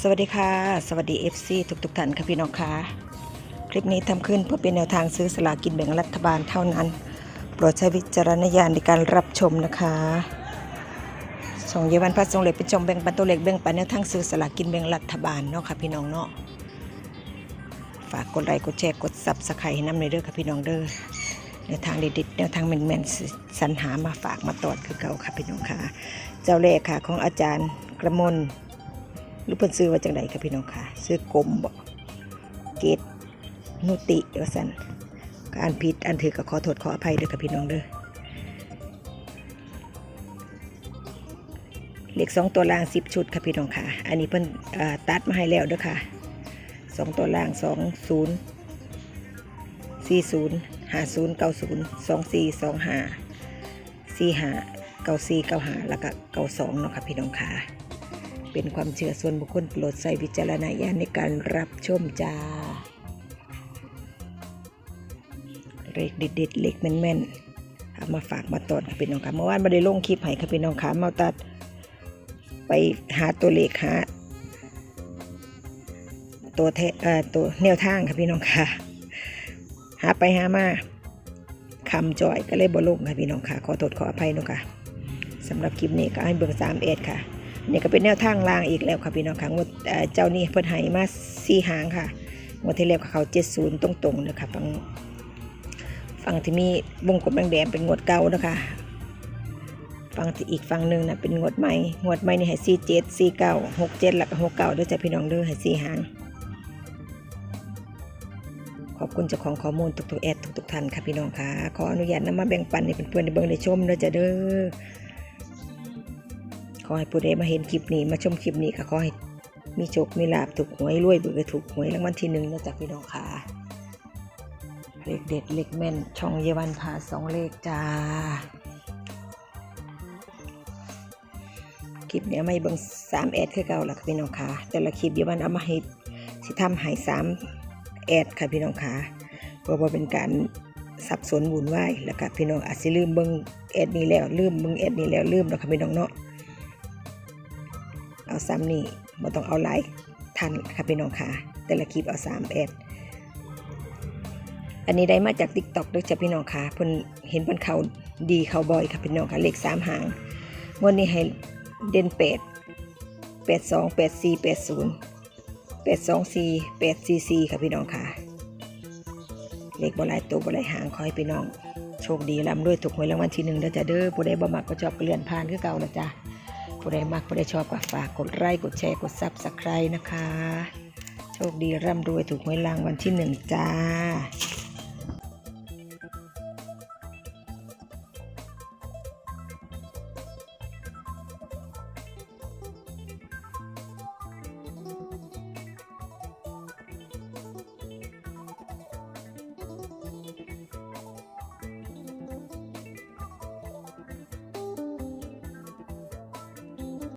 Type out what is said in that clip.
สวัสดีค่ะ สวัสดี FC ทุกทุกๆท่านค่ะพี่น้องค่ะ คลิปนี้ทำขึ้นเพื่อเป็นแนวทางซื้อสลากินแบ่งรัฐบาลเท่านั้น โปรดใช้วิจารณญาณในการรับชมนะคะส่งเยาวันพัดทรงเหล็กเป็นชมแบ่งปันตัวเล็กแบ่งปันแนวทางซื้อสลากินแบ่งรัฐบาลเนาะค่ะพี่น้องเนาะฝากกดไลค์กดแชร์กดซับสไครต์ให้น้ำในเด้อค่ะพี่น้องเด้อแนวทางเด็ดๆแนวทางแม่นๆสรรหามาฝากมาตอดคือเก่าค่ะพี่น้องค่ะ เจ้าแรกค่ะของอาจารย์กระมน หรือเพิ่นซื้อว่าจังไดค่ะพี่น้องค่ะ ซื้อกลมบ่เกตนุติว่าซั่นก็อ่านผิดอ่านถือก็ขอโทษขออภัยเด้อค่ะพี่น้องเด้อเหลขสองตัวล่างสิบชุดค่ะพี่น้องค่ะ อันนี้เพิ่นตัดมาให้แล้วเด้อค่ะสองตัวล่างสองศูนย์สี่ศูนย์ห้าศูนย์เก้าศูนย์สองสี่สองห้าสี่ห้าเก้าสี่เก้าห้าแล้วก็เก้าสองเนาะค่ะพี่น้องค่ะ เป็นความเชื่อส่วนบุคคลโปรดใส่วิจารณญาณในการรับชมจ้าเลขเด็ดๆเลขแม่นๆเอามาฝากมาตอนค่ะพี่น้องค่ะเมื่อวานไม่ได้ลงคลิปให้ค่ะพี่น้องค่ะมาตัด ไปหาตัวเลขหาตัวแทเอ่อตัวแนวทางค่ะพี่น้องค่ะ หาไปหามาคำจอยก็เลยบ่ลงค่ะพี่น้องค่ะ ขอโทษขออภัยนะค่ะสำหรับคลิปนี้ก็ให้เบิ่งสามเอ็ดค่ะ นี่ก็เป็นแนวทางลางอีกแล้วค่ะพี่น้องค่ะงวดเจ้านี่เพิ่นให้มาสี่หางค่ะงวดที่แล้วเขาเจ็ดศูนย์ตรงๆนะคะฟังฟังที่มีวงกลมแดงๆเป็นงวดเก่านะคะฟังที่อีกฟังหนึ่งนะเป็นงวดใหม่งวดใหม่นี่ให้สี่เจ็ดสี่เก้าหกเจ็ดแล้วก็หกเก้าด้วยจ้ะพี่น้องเด้อให้สี่หางขอบคุณเจ้าของข้อมูลทุกๆแอดทุกๆท่านค่ะพี่น้องค่ะขออนุญาตนำมาแบ่งปันให้เพื่อนๆได้เบิ่งได้ชมเด้อจ้ะเด้อ ขอให้ผู้ใดมาเห็นคลิปนี้มาชมคลิปนี้ก็ขอให้มีโชคมีลาบถูกหวยรวยเบื่อถูกหวยรางวัลที่หนึ่งนะจ๊ะพี่น้องค่ะเลขเด็ดเลขแม่นช่องเยาวันพาสองเลขจ้าคลิปเนี้ยไม่เบิ่งสามแอดคือเก่าละค่ะพี่น้องค่ะแต่ละคลิปเยาวันเอามาให้สิทำให้สามแอดค่ะพี่น้องค่ะเพราะว่าเป็นการสับสนวุ่นวายแล้วก็พี่น้องอาจสิลืมเบิ่งแอดนี้แล้วลืมเบิ่งแอดนี้แล้วลืมแล้วค่ะพี่น้องเนาะ เอาซ้ำนี่บ่ต้องเอาหลายทันค่ะพี่น้องค่ะ แต่ละคลิปเอาสามแอดอันนี้ได้มาจาก t ิ k t o k ด้วยจ้ะพี่น้องค่ะเพิ่นเห็นเพิ่นเขาดีเขาบ่อยค่ะพี่น้องค่ะเลขสามหางงวันนี้ให้เด่นแปดแปดสองแปดสี่แปดศูนย์แปดสองสี่แปดสี่สี่ค่ะพี่น้องค่ะ เลขบ่หลายตัวบ่หลายหางขอให้พี่น้อง โชคดีร่ำด้วยถูกหวยรางวัลที่หนึ่งเด้อจ้ะเด้อผู้ใดบ่มักก็ชอบก็เลื่อนผ่านคือเก่าแล้วจ้ะ ผู้ใดมักผู้ใดชอบก็ฝากกดไลค์กดแชร์กดซับสไครต์นะคะ โชคดีร่ำรวยถูกหวยรางวัลที่หนึ่งจ้า